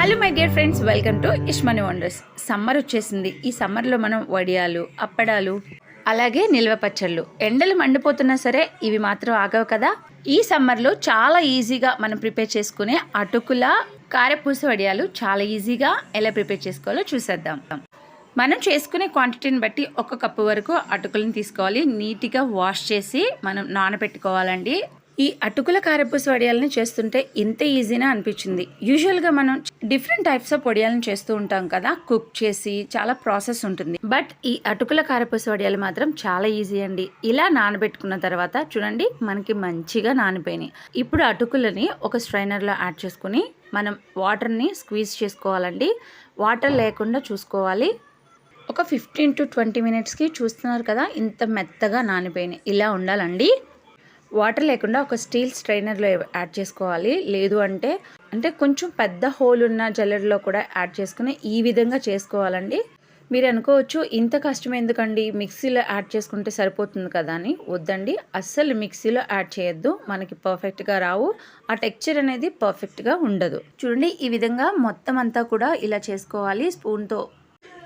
Hello my dear friends welcome to Ishmani wonders summer వచ్చేసింది. ఈ సమ్మర్లో మనం వడియాలు అప్పడాలు అలాగే నిల్వ పచ్చళ్ళు. ఎండలు మండిపోతున్నా సరే ఇవి మాత్రం ఆగవు కదా? ఈ సమ్మర్లో చాలా ఈజీగా మనం ప్రిపేర్ చేసుకునే అటుకుల కారపూస వడియాలు చాలా ఈజీగా ఎలా ప్రిపేర్ చేసుకోవాలో చూసేద్దాం. మనం చేసుకునే క్వాంటిటీని బట్టి ఒక కప్పు వరకు అటుకులను తీసుకోవాలి. నీట్గా వాష్ చేసి మనం నానబెట్టుకోవాలండి. ఈ అటుకుల కారపూస వడియాలని చేస్తుంటే ఇంత ఈజీనా అనిపించింది. యూజువల్గా మనం డిఫరెంట్ టైప్స్ ఆఫ్ వడియాలను చేస్తూ ఉంటాం కదా కుక్ చేసి చాలా ప్రాసెస్ ఉంటుంది. బట్ ఈ అటుకుల కారపూస వడియాలు మాత్రం చాలా ఈజీ అండి. ఇలా నానబెట్టుకున్న తర్వాత చూడండి మనకి మంచిగా నానిపోయినాయి. ఇప్పుడు అటుకులని ఒక స్ట్రైనర్లో యాడ్ చేసుకుని మనం వాటర్ని స్క్వీజ్ చేసుకోవాలండి. వాటర్ లేకుండా చూసుకోవాలి. ఒక ఫిఫ్టీన్ టు ట్వంటీ మినిట్స్కి చూస్తున్నారు కదా ఇంత మెత్తగా నానిపోయినాయి. ఇలా ఉండాలండి. వాటర్ లేకుండా ఒక స్టీల్ స్ట్రైనర్లో యాడ్ చేసుకోవాలి. లేదు అంటే అంటే కొంచెం పెద్ద హోల్ ఉన్న జల్లెడలో కూడా యాడ్ చేసుకుని ఈ విధంగా చేసుకోవాలండి. మీరు అనుకోవచ్చు ఇంత కష్టం ఎందుకండి? మిక్సీలో యాడ్ చేసుకుంటే సరిపోతుంది కదా అని. వద్దండి. అస్సలు మిక్సీలో యాడ్ చేయొద్దు. మనకి పర్ఫెక్ట్గా రావు. ఆ టెక్చర్ అనేది పర్ఫెక్ట్గా ఉండదు. చూడండి ఈ విధంగా మొత్తం అంతా కూడా ఇలా చేసుకోవాలి. స్పూన్తో.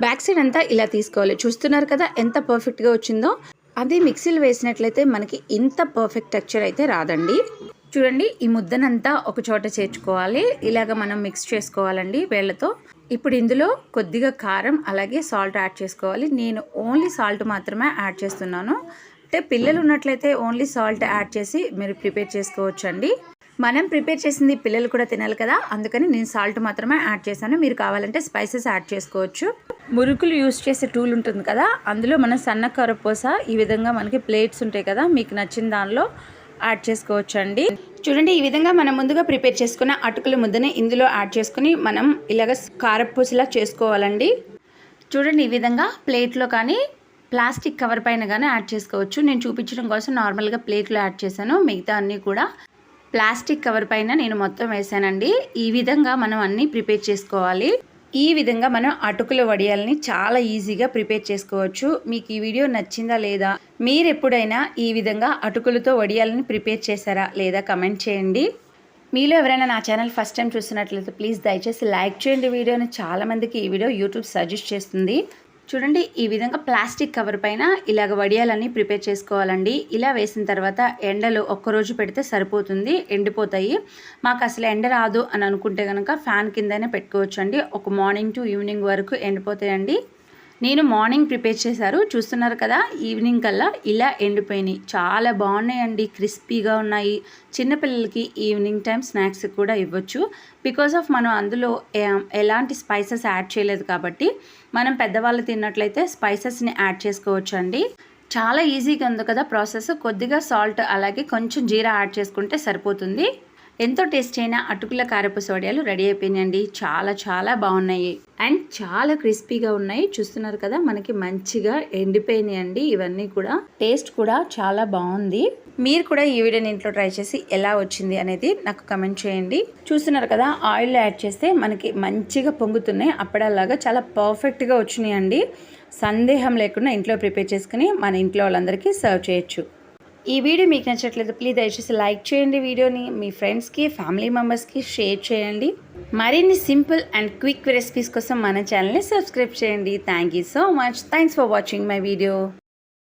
బ్యాక్ సైడ్ అంతా ఇలా తీసుకోవాలి. చూస్తున్నారు కదా ఎంత పర్ఫెక్ట్గా వచ్చిందో. అది మిక్సీలో వేసినట్లయితే మనకి ఇంత పర్ఫెక్ట్ టెక్చర్ అయితే రాదండి. చూడండి ఈ ముద్దనంతా ఒక చోట చేర్చుకోవాలి. ఇలాగ మనం మిక్స్ చేసుకోవాలండి వేళ్ళతో. ఇప్పుడు ఇందులో కొద్దిగా కారం అలాగే సాల్ట్ యాడ్ చేసుకోవాలి. నేను ఓన్లీ సాల్ట్ మాత్రమే యాడ్ చేస్తున్నాను. అంటే పిల్లలు ఉన్నట్లయితే ఓన్లీ సాల్ట్ యాడ్ చేసి మీరు ప్రిపేర్ చేసుకోవచ్చండి. మనం ప్రిపేర్ చేసింది పిల్లలు కూడా తినాలి కదా. అందుకని నేను సాల్ట్ మాత్రమే యాడ్ చేశాను. మీరు కావాలంటే స్పైసెస్ యాడ్ చేసుకోవచ్చు. మురుకులు యూస్ చేసే టూల్ ఉంటుంది కదా. అందులో మనం సన్న కరపోస ఈ విధంగా మనకి ప్లేట్స్ ఉంటాయి కదా. మీకు నచ్చిన దానిలో యాడ్ చేసుకోవచ్చు అండి చూడండి ఈ విధంగా మనం ముందుగా ప్రిపేర్ చేసుకున్న అటుకుల ముద్దని ఇందులో యాడ్ చేసుకుని మనం ఇలాగ కారపూసలా చేసుకోవాలండి. చూడండి ఈ విధంగా ప్లేట్లో కానీ ప్లాస్టిక్ కవర్ పైన కానీ యాడ్ చేసుకోవచ్చు. నేను చూపించడం కోసం నార్మల్గా ప్లేట్లో యాడ్ చేశాను. మిగతా అన్నీ కూడా ప్లాస్టిక్ కవర్ పైన నేను మొత్తం వేసానండి ఈ విధంగా మనం అన్నీ ప్రిపేర్ చేసుకోవాలి. ఈ విధంగా మనం అటుకుల వడియాలని చాలా ఈజీగా ప్రిపేర్ చేసుకోవచ్చు. మీకు ఈ వీడియో నచ్చిందా లేదా? మీరు ఎప్పుడైనా ఈ విధంగా అటుకులతో వడియాలని ప్రిపేర్ చేశారా లేదా కమెంట్ చేయండి. మీలో ఎవరైనా నా ఛానల్ ఫస్ట్ టైం చూస్తున్నట్లయితే ప్లీజ్ దయచేసి లైక్ చేయండి. వీడియోని చాలామందికి ఈ వీడియో యూట్యూబ్ సజెస్ట్ చేస్తుంది. చూడండి ఈ విధంగా ప్లాస్టిక్ కవర్ పైన ఇలాగ వడియాలన్నీ ప్రిపేర్ చేసుకోవాలండి. ఇలా వేసిన తర్వాత ఎండలో ఒక్కరోజు పెడితే సరిపోతుంది ఎండిపోతాయి. మాకు అసలు ఎండ రాదు అని అనుకుంటే కనుక ఫ్యాన్ కిందనే పెట్టుకోవచ్చండి. ఒక మార్నింగ్ టు ఈవినింగ్ వరకు ఎండిపోతాయండి. నేను మార్నింగ్ ప్రిపేర్ చేశారు. చూస్తున్నారు కదా ఈవినింగ్ కల్లా ఇలా ఎండిపోయినాయి. చాలా బాగున్నాయండి క్రిస్పీగా ఉన్నాయి. చిన్నపిల్లలకి ఈవినింగ్ టైం స్నాక్స్ కూడా ఇవ్వచ్చు. బికాస్ ఆఫ్ మనం అందులో ఎలాంటి స్పైసెస్ యాడ్ చేయలేదు కాబట్టి మనం పెద్దవాళ్ళు తిన్నట్లయితే స్పైసెస్ని యాడ్ చేసుకోవచ్చు అండి చాలా ఈజీగా ఉంది కదా ప్రాసెస్. కొద్దిగా సాల్ట్ అలాగే కొంచెం జీరా యాడ్ చేసుకుంటే సరిపోతుంది. ఎంతో టేస్ట్ అయిన అటుకుల కారపూస వడియాలు రెడీ అయిపోయినాయండి. చాలా చాలా బాగున్నాయి. అండ్ చాలా క్రిస్పీగా ఉన్నాయి. చూస్తున్నారు కదా మనకి మంచిగా ఎండిపోయినాయండి ఇవన్నీ కూడా. టేస్ట్ కూడా చాలా బాగుంది. మీరు కూడా ఈ వీడియోని ఇంట్లో ట్రై చేసి ఎలా వచ్చింది అనేది నాకు కమెంట్ చేయండి. చూస్తున్నారు కదా ఆయిల్ యాడ్ చేస్తే మనకి మంచిగా పొంగుతున్నాయి. అప్పడాలాగా చాలా పర్ఫెక్ట్గా వచ్చినాయండి. సందేహం లేకుండా ఇంట్లో ప్రిపేర్ చేసుకుని మన ఇంట్లో వాళ్ళందరికీ సర్వ్ చేయొచ్చు. ఈ వీడియో మీకు నచ్చట్లేదు ప్లీజ్ దయచేసి లైక్ చేయండి వీడియోని. మీ ఫ్రెండ్స్కి ఫ్యామిలీ మెంబర్స్కి షేర్ చేయండి. మరిన్ని సింపుల్ అండ్ క్విక్ రెసిపీస్ కోసం మన ఛానల్ని సబ్స్క్రైబ్ చేయండి. Thank you so much thanks for watching my video